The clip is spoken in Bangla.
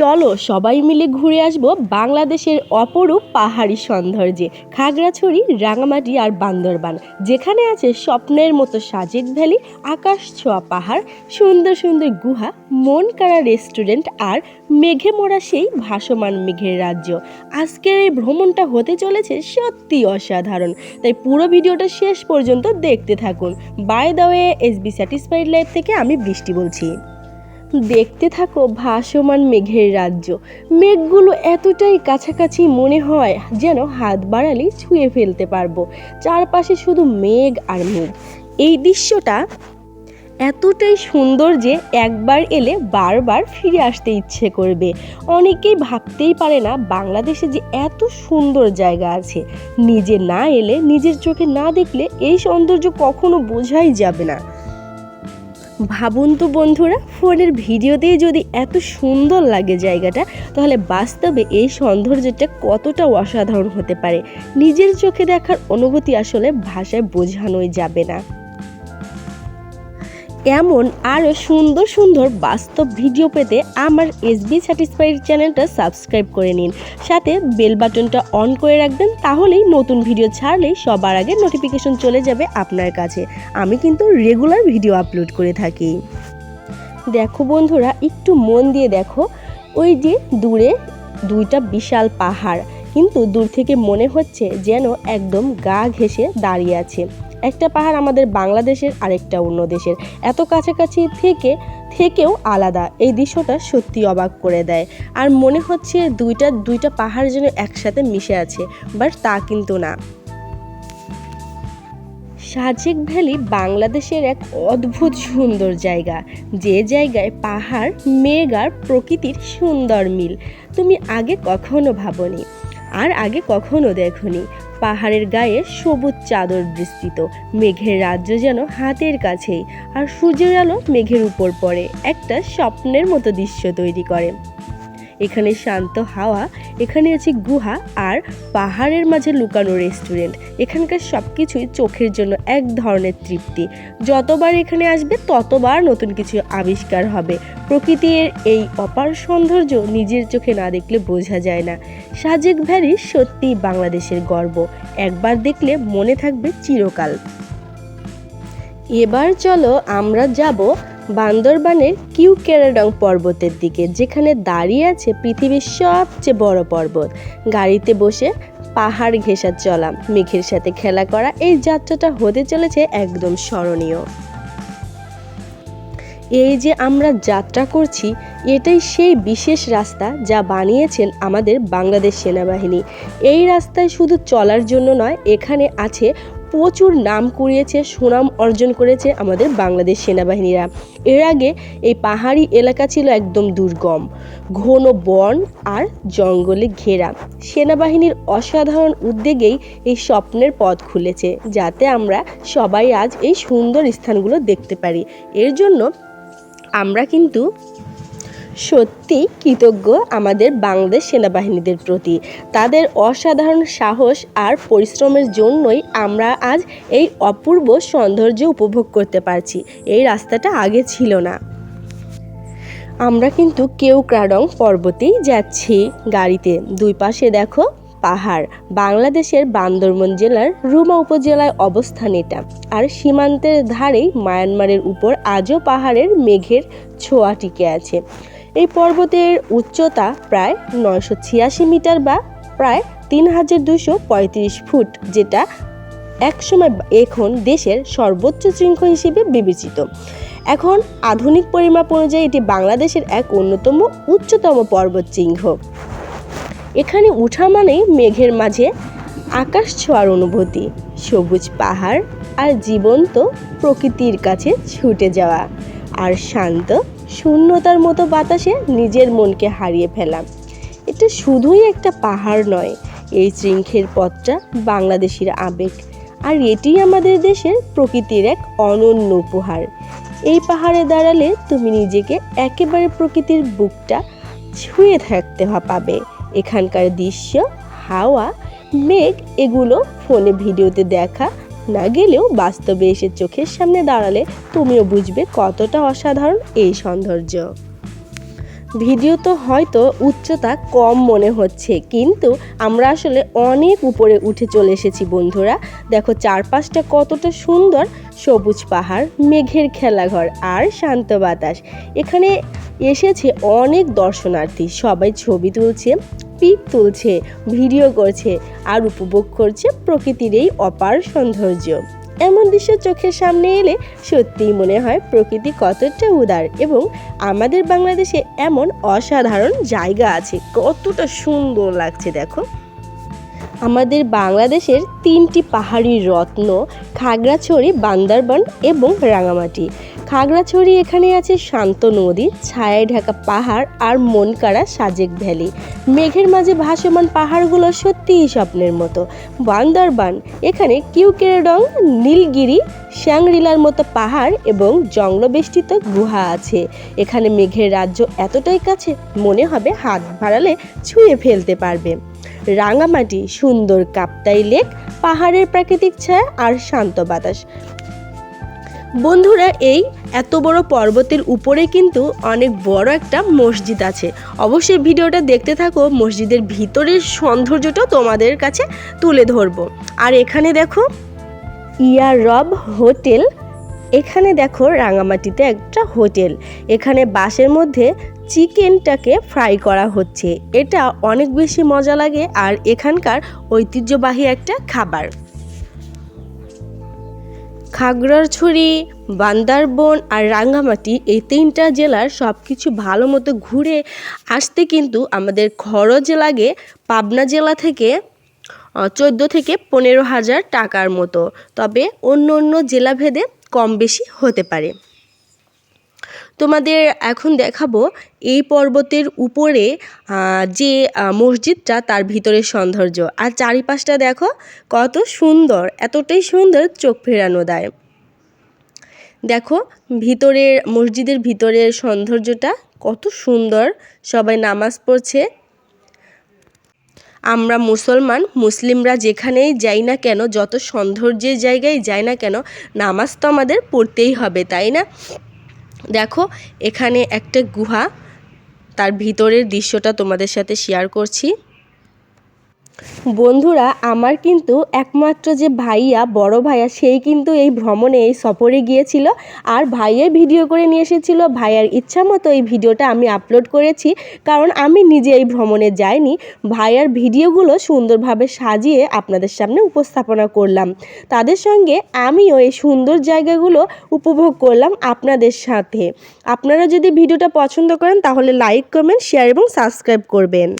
চলো সবাই মিলে ঘুরে আসব বাংলাদেশের অপরূপ পাহাড়ি সৌন্দর্যে, খাগড়াছড়ি রাঙামাটি আর বান্দরবান। যেখানে আছে স্বপ্নের মতো সাজেক ভ্যালি, আকাশ ছোঁয়া পাহাড়, সুন্দর সুন্দর গুহা মন কাড়া রেস্টুরেন্ট আর মেঘে মোড়া সেই ভাসমান মেঘের রাজ্য। আজকের এই ভ্রমণটা হতে চলেছে সত্যি অসাধারণ। তাই পুরো ভিডিওটা শেষ পর্যন্ত দেখতে থাকুন। By the way S B satisfied life থেকে আমি বৃষ্টি বলছি। দেখতে থাকো ভাসমান মেঘের রাজ্য। মেঘগুলো এতটাই কাছাকাছি মনে হয় যেন হাত বাড়ালেই ছুঁয়ে ফেলতে পারব। চারপাশে শুধু মেঘ আর মেঘ এই দৃশ্যটা এতটাই সুন্দর যে একবার এলে বারবার ফিরে আসতে ইচ্ছে করবে। অনেকেই ভাবতেই পারে না বাংলাদেশে যে এত সুন্দর জায়গা আছে। নিজে না এলে, নিজের চোখে না দেখলে এই সৌন্দর্য কখনো বোঝাই যাবে না। ভাবুন তো বন্ধুরা, ফোনের ভিডিওতেই যদি এত সুন্দর লাগে জায়গাটা, তাহলে বাস্তবে এই সৌন্দর্যটা কতটা অসাধারণ হতে পারে। নিজের চোখে দেখার অনুভূতি আসলে ভাষায় বোঝানোই যাবে না। এমন আরও সুন্দর সুন্দর বাস্তব ভিডিও পেতে আমার এসবি স্যাটিসফাইড চ্যানেলটা সাবস্ক্রাইব করে নিন। সাথে বেল বাটনটা অন করে রাখবেন, তাহলেই নতুন ভিডিও ছাড়লেই সবার আগে নোটিফিকেশন চলে যাবে আপনার কাছে। আমি কিন্তু রেগুলার ভিডিও আপলোড করে থাকি। দেখো বন্ধুরা, একটু মন দিয়ে দেখো, ওই যে দূরে দুইটা বিশাল পাহাড়, কিন্তু দূর থেকে মনে হচ্ছে যেন একদম গা ঘেঁষে দাঁড়িয়ে আছে। একটা পাহাড় আমাদের বাংলাদেশের আরেকটা অন্য দেশের। এত কাছাকাছি থেকে, থেকেও আলাদা। এই দৃশ্যটা সত্যি অবাক করে দেয়। আর মনে হচ্ছে দুইটা দুইটা পাহাড় যেন একসাথে মিশে আছে, বাট তা কিন্তু না। সাজেক ভ্যালি বাংলাদেশের এক অদ্ভুত সুন্দর জায়গা। যে জায়গায় পাহাড়, মেঘ আর প্রকৃতির সুন্দর মিল। তুমি আগে কখনো ভাবনি, আর আগে কখনো দেখনি। পাহাড়ের গায়ে সবুজ চাদর বিস্তৃত। মেঘের রাজ্য যেন হাতের কাছেই, আর সূর্যের আলো মেঘের উপর পড়ে। একটা স্বপ্নের মতো দৃশ্য তৈরি করে। এখানে শান্ত হাওয়া, এখানে আছে গুহা আর পাহাড়ের মাঝে লুকানো রেস্টুরেন্ট। এখানকার সব কিছুই চোখের জন্য এক ধরনের তৃপ্তি। যতবার এখানে আসবে, ততবার নতুন কিছু আবিষ্কার হবে। প্রকৃতির এই অপার সৌন্দর্য নিজের চোখে না দেখলে বোঝা যায় না। সাজেক ভ্যালি সত্যিই বাংলাদেশের গর্ব। একবার দেখলে মনে থাকবে চিরকাল। এবার চলো আমরা যাব বান্দরবানের কিউ কেরাডং পর্বতের দিকে, যেখানে দাঁড়িয়ে আছে পৃথিবীর সবচেয়ে বড় পর্বত। গাড়িতে বসে পাহাড় ঘেঁষা চলা, মেঘের সাথে খেলা করা, এই যাত্রাটা হতে চলেছে একদম স্মরণীয়। এই যে আমরা যাত্রা করছি, এটাই সেই বিশেষ রাস্তা যা বানিয়েছেন আমাদের বাংলাদেশ সেনাবাহিনী। এই রাস্তায় শুধু চলার জন্য নয়, এখানে আছে প্রচুর নাম কুড়িয়েছে, সুনাম অর্জন করেছে আমাদের বাংলাদেশ সেনাবাহিনীরা। এর আগে এই পাহাড়ি এলাকা ছিল একদম দুর্গম, ঘন বন আর জঙ্গলে ঘেরা। সেনাবাহিনীর অসাধারণ উদ্যোগেই এই স্বপ্নের পথ খুলেছে, যাতে আমরা সবাই আজ এই সুন্দর স্থানগুলো দেখতে পারি। এর জন্য আমরা কিন্তু সত্যি কৃতজ্ঞ আমাদের বাংলাদেশ সেনাবাহিনীদের প্রতি। তাদের অসাধারণ সাহস আর পরিশ্রমের জন্যই আমরা আজ এই অপূর্ব সৌন্দর্য উপভোগ করতে পারছি। এই রাস্তাটা আগে ছিল না। আমরা কিন্তু কেউ ক্রাডং পর্বতেই যাচ্ছি গাড়িতে। দুই পাশে দেখো পাহাড়। বাংলাদেশের বান্দরবন জেলার রুমা উপজেলায় অবস্থান এটা। আর সীমান্তের ধারেই মায়ানমারের উপর আজও পাহাড়ের মেঘের ছোঁয়া টিকে আছে। এই পর্বতের উচ্চতা প্রায় নয়শো ছিয়াশি মিটার বা প্রায় তিন হাজার দুশো পঁয়ত্রিশ ফুট, যেটা একসময় এখন দেশের সর্বোচ্চ শৃঙ্খ হিসেবে বিবেচিত। এখন আধুনিক পরিমাপ অনুযায়ী এটি বাংলাদেশের এক অন্যতম উচ্চতম পর্বত চিহ্ন এখানে উঠা মানেই মেঘের মাঝে আকাশ ছোঁয়ার অনুভূতি, সবুজ পাহাড় আর জীবন্ত প্রকৃতির কাছে ছুটে যাওয়া, আর শান্ত শূন্যতার মতো বাতাসে নিজের মনকে হারিয়ে ফেলা এটা শুধুই একটা পাহাড় নয়, এই শৃঙ্খের পথটা বাংলাদেশির আবেগ। আর এটি আমাদের দেশের প্রকৃতির এক অনন্য উপহার। এই পাহাড়ে দাঁড়ালে তুমি নিজেকে একেবারে প্রকৃতির বুকটা ছুঁয়ে থাকতে পাবে। এখানকার দৃশ্য, হাওয়া, মেঘ, এগুলো ফোনে ভিডিওতে দেখা না গেলেও বাস্তবে এসে চোখের সামনে দাঁড়ালে তুমিও বুঝবে কতটা অসাধারণ এই সৌন্দর্য। ভিডিও তো হয়তো উচ্চতা কম মনে হচ্ছে, কিন্তু আমরা আসলে অনেক উপরে উঠে চলে এসেছি বন্ধুরা। দেখো চারপাশটা কতটা সুন্দর, সবুজ পাহাড়, মেঘের খেলাঘর আর শান্ত বাতাস। এখানে এসেছে অনেক দর্শনার্থী, সবাই ছবি তুলছে পিক তুলছে, ভিডিও করছে আর উপভোগ করছে প্রকৃতির এই অপার সৌন্দর্য। এমন দৃশ্য চোখের সামনে এলে সত্যিই মনে হয় প্রকৃতি কতটা উদার এবং আমাদের বাংলাদেশে এমন অসাধারণ জায়গা আছে, কতটা সুন্দর লাগছে দেখো। আমাদের বাংলাদেশের তিনটি পাহাড়ি রত্ন, খাগড়াছড়ি, বান্দরবান এবং রাঙামাটি। খাগড়াছড়ি এখানে আছে শান্ত নদী, ছায়ায় ঢাকা পাহাড় আর মনকাড়া সাজেক ভ্যালি। মেঘের মাঝে ভাসমান পাহাড়গুলো সত্যিই স্বপ্নের মতো। বান্দরবান, এখানে কিউকেরডং, নীলগিরি, শ্যাংরিলার মতো পাহাড় এবং জঙ্গলবেষ্টিত গুহা আছে। এখানে মেঘের রাজ্য এতটাই কাছে, মনে হবে হাত বাড়ালে ছুঁয়ে ফেলতে পারবে। রাঙামাটি, সুন্দর কাপ্তাই লেক, পাহাড়ের প্রাকৃতিক ছায়া আর শান্ত বাতাস। বন্ধুরা, এই এত বড় পর্বতের উপরে কিন্তু অনেক বড় একটা মসজিদ আছে। অবশ্যই ভিডিওটা দেখতে থাকো, মসজিদের ভিতরের সৌন্দর্যটা তোমাদের কাছে তুলে ধরবো। আর এখানে দেখো ইয়া রব হোটেল। এখানে দেখো রাঙামাটিতে একটা হোটেল। এখানে বাসের মধ্যে চিকেনটাকে ফ্রাই করা হচ্ছে। এটা অনেক বেশি মজা লাগে আর এখানকার ঐতিহ্যবাহী একটা খাবার। খাগড়াছড়ি বান্দারবন আর রাঙ্গামাটি এই তিনটা জেলার সব কিছু ভালো মতো ঘুরে আসতে কিন্তু আমাদের খরচ লাগে পাবনা জেলা থেকে চোদ্দ থেকে পনেরো হাজার টাকার মতো। তবে অন্য অন্য জেলাভেদে কম বেশি হতে পারে। তোমাদের এখন দেখাবো এই পর্বতের উপরে যে মসজিদটা তার ভিতরের সৌন্দর্য। আর চারিপাশটা দেখো কত সুন্দর, এতটাই সুন্দর চোখ ফেরানো দেয়। দেখো, ভিতরের, মসজিদের ভিতরের সৌন্দর্যটা কত সুন্দর। সবাই নামাজ পড়ছে। আমরা মুসলমান, মুসলিমরা যেখানেই যাই না কেন, যত সৌন্দর্যের জায়গায় যাই না কেন, নামাজ তো আমাদের পড়তেই হবে, তাই না? দেখো, এখানে একটা গুহা, তার ভিতরের দৃশ্যটা তোমাদের সাথে শেয়ার করছি। বন্ধুরা, আমার কিন্তু একমাত্র যে ভাইয়া, বড় ভাইয়া, সেই কিন্তু এই ভ্রমণে, এই সফরে গিয়েছিল। আর ভাইয়া ভিডিও করে নিয়ে এসেছিল। ভাইয়ার ইচ্ছা মতো এই ভিডিওটা আমি আপলোড করেছি, কারণ আমি নিজে এই ভ্রমণে যাইনি। ভাইয়ার ভিডিওগুলো সুন্দরভাবে সাজিয়ে আপনাদের সামনে উপস্থাপনা করলাম। তাদের সঙ্গে আমিও এই সুন্দর জায়গাগুলো উপভোগ করলাম আপনাদের সাথে। আপনারা যদি ভিডিওটা পছন্দ করেন, তাহলে লাইক, কমেন্ট, শেয়ার এবং সাবস্ক্রাইব করবেন।